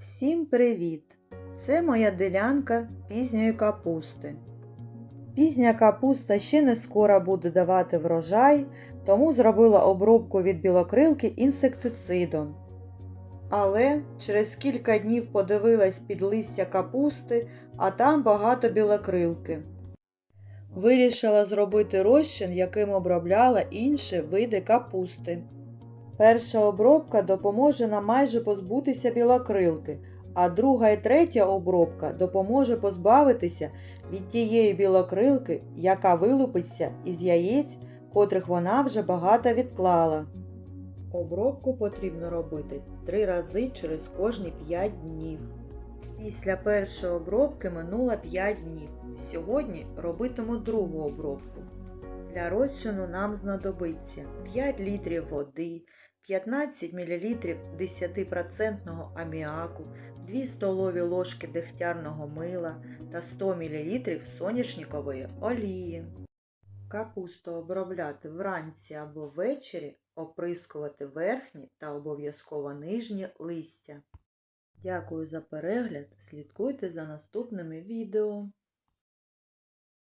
Всім привіт! Це моя ділянка пізньої капусти. Пізня капуста ще не скоро буде давати врожай, тому зробила обробку від білокрилки інсектицидом. Але через кілька днів подивилась під листя капусти, а там багато білокрилки. Вирішила зробити розчин, яким обробляла інші види капусти. Перша обробка допоможе нам майже позбутися білокрилки, а друга і третя обробка допоможе позбавитися від тієї білокрилки, яка вилупиться із яєць, котрих вона вже багато відклала. Обробку потрібно робити три рази через кожні 5 днів. Після першої обробки минуло 5 днів. Сьогодні робитиму другу обробку. Для розчину нам знадобиться 5 літрів води, 15 мл 10% аміаку, 2 столові ложки дегтярного мила та 100 мл соняшникової олії. Капусту обробляти вранці або ввечері, оприскувати верхні та обов'язково нижні листя. Дякую за перегляд, слідкуйте за наступними відео.